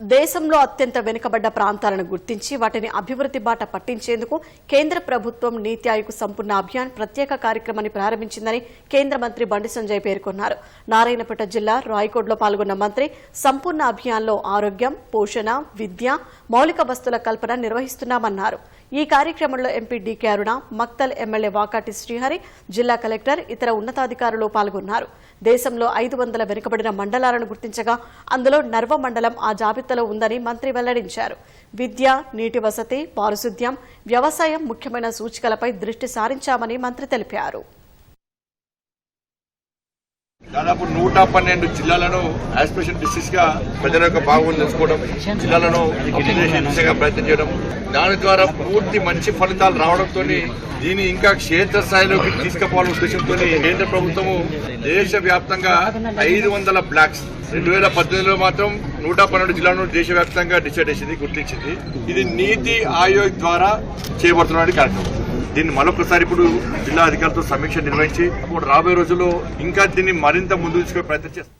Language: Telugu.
దేశంలో అత్యంత వెనుకబడ్డ ప్రాంతాలను గుర్తించి వాటిని అభివృద్ధి బాట పట్టించేందుకు కేంద్ర ప్రభుత్వం నీతి ఆయోగ్ సంపూర్ణ అభియాన్ ప్రత్యేక కార్యక్రమాన్ని ప్రారంభించిందని కేంద్ర మంత్రి బండి సంజయ్ పేర్కొన్నారు. నారాయణపేట జిల్లా రాయకోడ్లో పాల్గొన్న మంత్రి సంపూర్ణ అభియాన్లో ఆరోగ్యం పోషణ విద్య మౌలిక వస్తుల కల్పన నిర్వహిస్తున్నామన్నారు. ఈ కార్యక్రమంలో MP DK Aruna Makthal MLA Vakati Srihari జిల్లా కలెక్టర్ ఇతర ఉన్నతాధికారులు పాల్గొన్నారు. దేశంలో ఐదు వందల వెనుకబడిన మండలాలను గుర్తించగా అందులో నర్వ మండలం ఆ జాబితాలో ఉందని మంత్రి వెల్లడించారు. విద్య నీటి వసతి పారిశుద్ధ్యం వ్యవసాయం ముఖ్యమైన సూచికలపై దృష్టి సారించామని మంత్రి తెలిపారు. దాదాపు నూట పన్నెండు జిల్లాలను ఆస్పిరేషన్ డిస్ట్రిక్ట్స్గా ప్రజల యొక్క భాగం తెలుసుకోవడం జిల్లాలను దిశగా ప్రయత్నం చేయడం దాని ద్వారా పూర్తి మంచి ఫలితాలు రావడంతో దీన్ని ఇంకా క్షేత్రస్థాయిలోకి తీసుకుపోవాలనే ఉద్దేశంతో కేంద్ర ప్రభుత్వము దేశ వ్యాప్తంగా ఐదు వందల బ్లాక్స్ రెండు వేల పద్దెనిమిదిలో మాత్రం నూట పన్నెండు జిల్లాలను దేశవ్యాప్తంగా డిసైడ్ చేసింది గుర్తించింది. ఇది నీతి ఆయోగ్ ద్వారా చేయబడుతున్న కార్యక్రమం. దీన్ని మరొకసారి ఇప్పుడు జిల్లా అధికారులతో సమీక్ష నిర్వహించి అప్పుడు రాబోయే రోజుల్లో ఇంకా దీన్ని మరింత ముందు తీసుకునే ప్రయత్నం చేస్తాం.